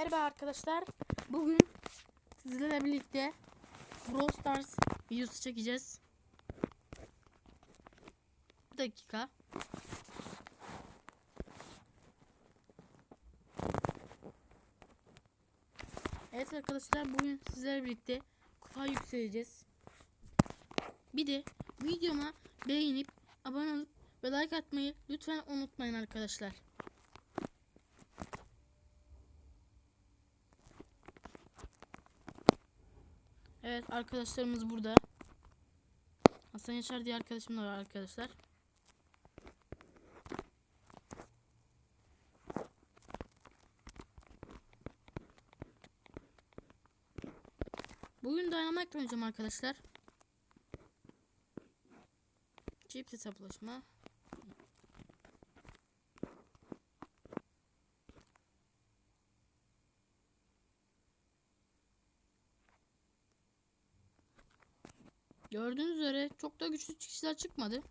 Merhaba arkadaşlar. Bugün sizlerle birlikte Brawl Stars videosu çekeceğiz. Bir dakika. Evet arkadaşlar bugün sizlerle birlikte kupa yükseleceğiz. Bir de videoma beğenip abone olup ve like atmayı lütfen unutmayın arkadaşlar. Evet arkadaşlarımız burada. Hasan Yaşar diye arkadaşım da var arkadaşlar. Bugün Dynamite oynayacağım arkadaşlar. Çift hesaplaşma. Gördüğünüz üzere çok da güçlü çıkışlar çıkmadı.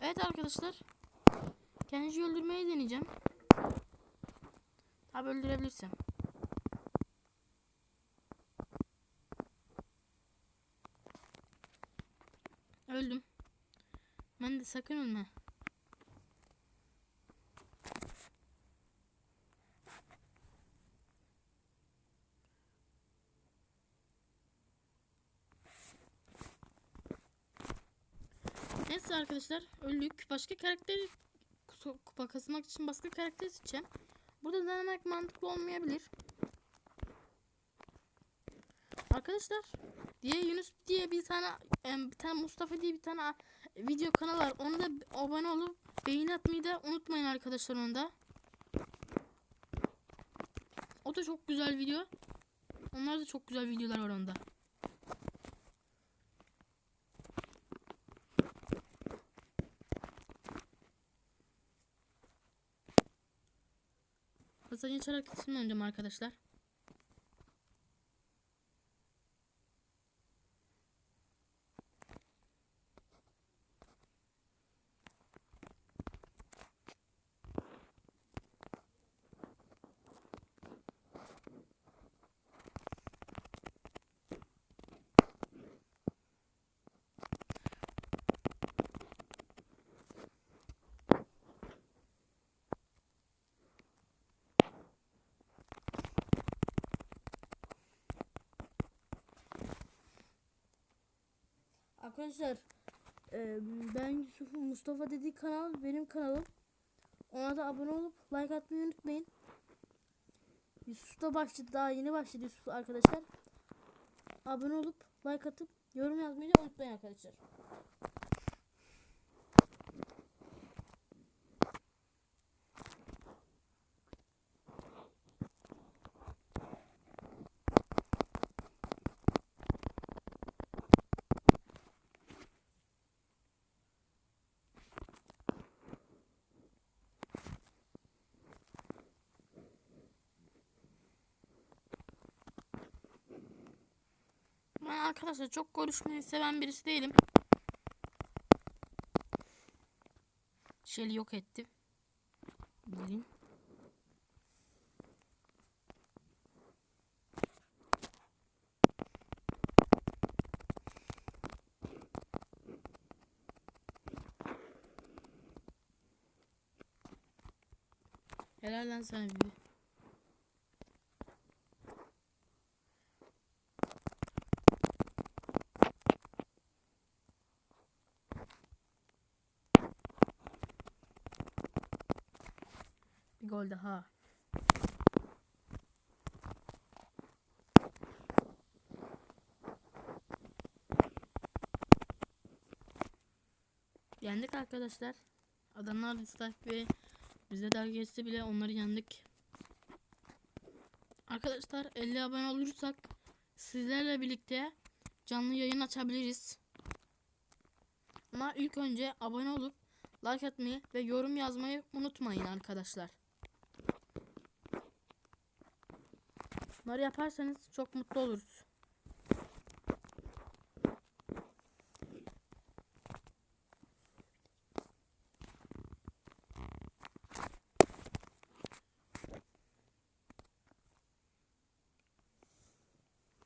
Evet arkadaşlar. Kendisi öldürmeyi deneyeceğim. Tabi öldürebilirsem. Öldüm. Ben de sakın ölme. Arkadaşlar öldük. Başka karakter kutu- kupa kasmak için başka karakter seçeceğim. Burada denemek mantıklı olmayabilir. Arkadaşlar diye Yunus diye bir tane bir tane Mustafa diye bir tane video kanalı var. Onu da abone olup beğeni atmayı da unutmayın arkadaşlar onu da. O da çok güzel video. Onlar da çok güzel videolar var onda. Hasan Yaşar arkadaşımla oynayacağım arkadaşlar. Arkadaşlar e, ben Yusuf Mustafa dediği kanal benim kanalım. Ona da abone olup like atmayı unutmayın. Yusuf da başladı daha yeni başladı Yusuf arkadaşlar. Abone olup like atıp yorum yazmayı da unutmayın arkadaşlar. Ben arkadaşlar çok konuşmayı seven birisi değilim. Shelly yok ettim. Bilin. Helal lan sana bir. Bir gol daha. Yendik arkadaşlar. Adamlar dislike ve bize dalga geçse bile onları yendik. Arkadaşlar 50 abone olursak sizlerle birlikte canlı yayın açabiliriz. Ama ilk önce abone olup like atmayı ve yorum yazmayı unutmayın arkadaşlar. Bunları yaparsanız çok mutlu oluruz.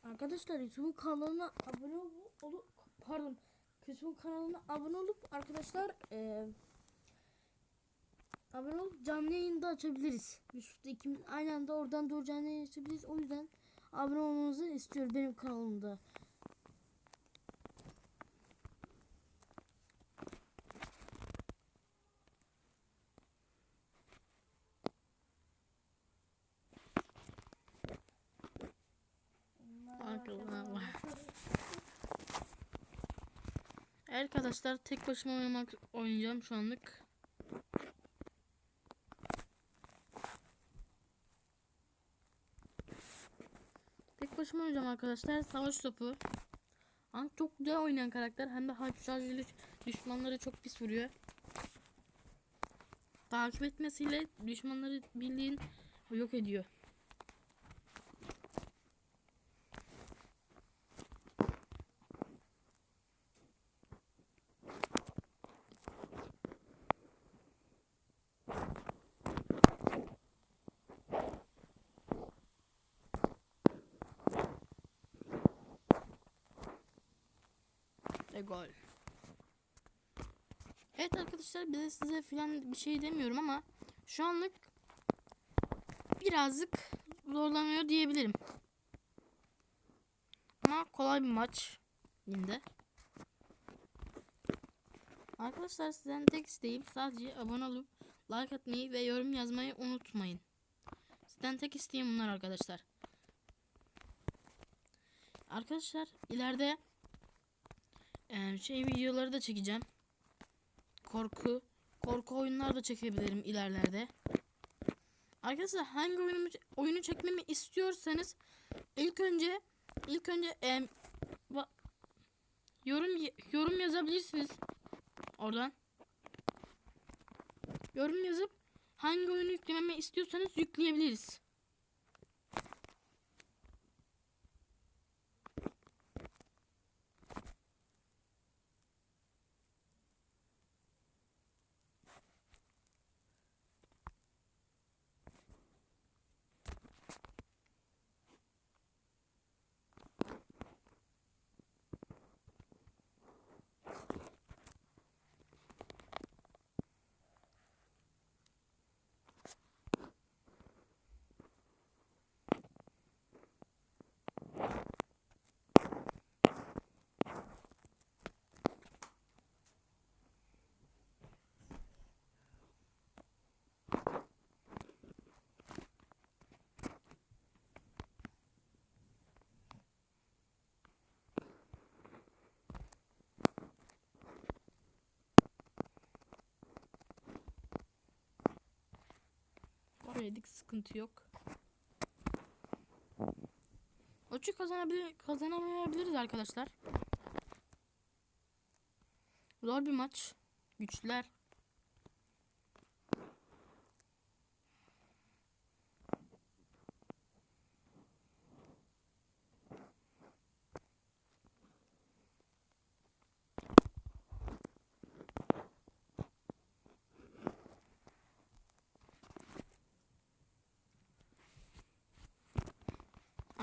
Arkadaşlar YouTube kanalına abone olup pardon YouTube kanalına abone olup arkadaşlar eee abone olup canlı yayında açabiliriz. Yusuf'ta ikimiz aynı anda oradan doğru canlı yayın açabiliriz. O yüzden abone olmanızı istiyorum benim kanalımda. Arkadaşlar tek başıma oynamak oynayacağım şu anlık. Başıma oynayacağım arkadaşlar. Savaş topu. An çok güzel oynayan karakter. Hem de harp şarjıyla düşmanları çok pis vuruyor. Takip etmesiyle düşmanları bildiğin yok ediyor. Ve. Evet arkadaşlar bize size filan bir şey demiyorum ama şu anlık birazcık zorlanıyor diyebilirim. Ama kolay bir maç yine. Arkadaşlar sizden tek isteğim sadece abone olup like atmayı ve yorum yazmayı unutmayın. Sizden tek isteğim bunlar arkadaşlar. Arkadaşlar ileride ee, şey videoları da çekeceğim. Korku, korku oyunlar da çekebilirim ilerlerde. Arkadaşlar hangi oyunu oyunu çekmemi istiyorsanız ilk önce ilk önce em, va- yorum yorum yazabilirsiniz oradan. Yorum yazıp hangi oyunu yüklememi istiyorsanız yükleyebiliriz. Oraya sıkıntı yok. Maçı kazanabilir, kazanamayabiliriz arkadaşlar. Zor bir maç. Güçler.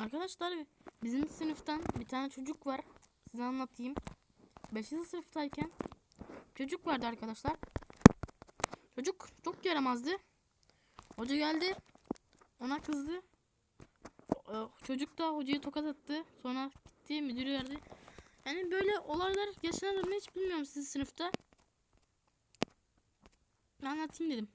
Arkadaşlar bizim sınıftan bir tane çocuk var. Size anlatayım. 5. sınıftayken çocuk vardı arkadaşlar. Çocuk çok yaramazdı. Hoca geldi. Ona kızdı. O- Çocuk da hocayı tokat attı. Sonra gitti müdürü verdi. Yani böyle olaylar yaşanır mı hiç bilmiyorum sizin sınıfta. Anlatayım dedim.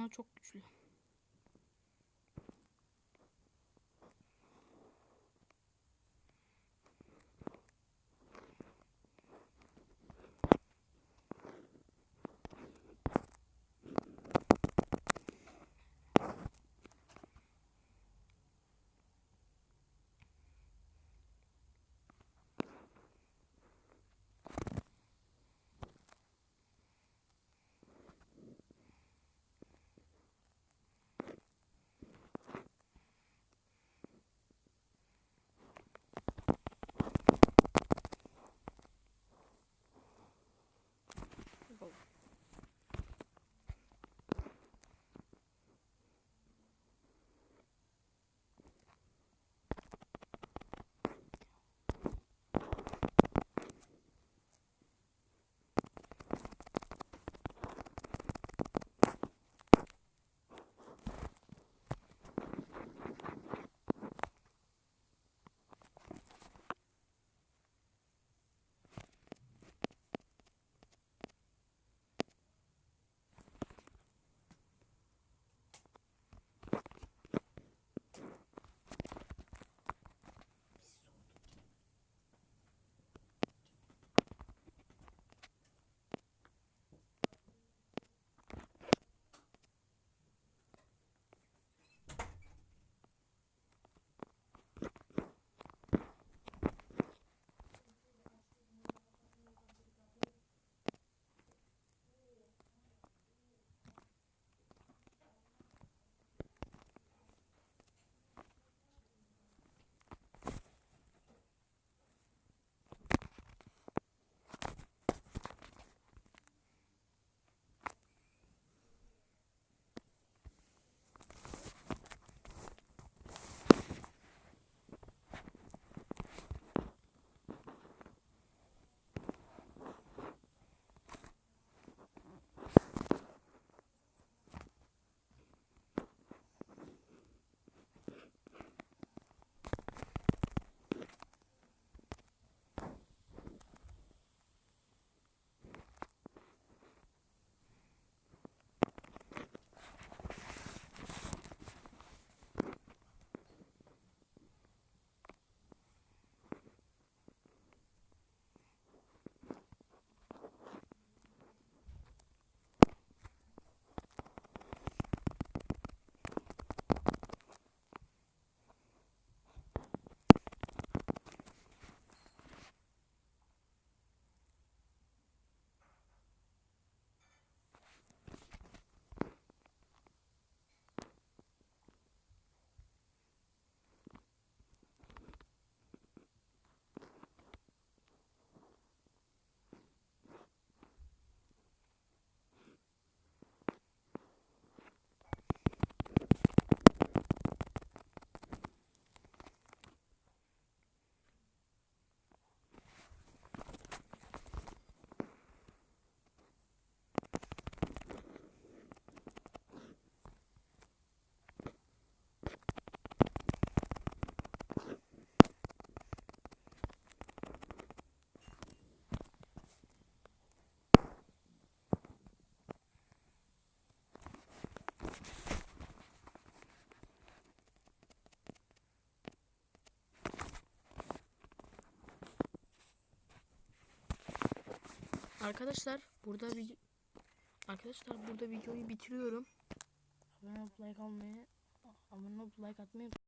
Adamlar çok güçlü. Arkadaşlar burada bir Arkadaşlar burada videoyu bitiriyorum. Abone olup like almayı, abone olup like atmayı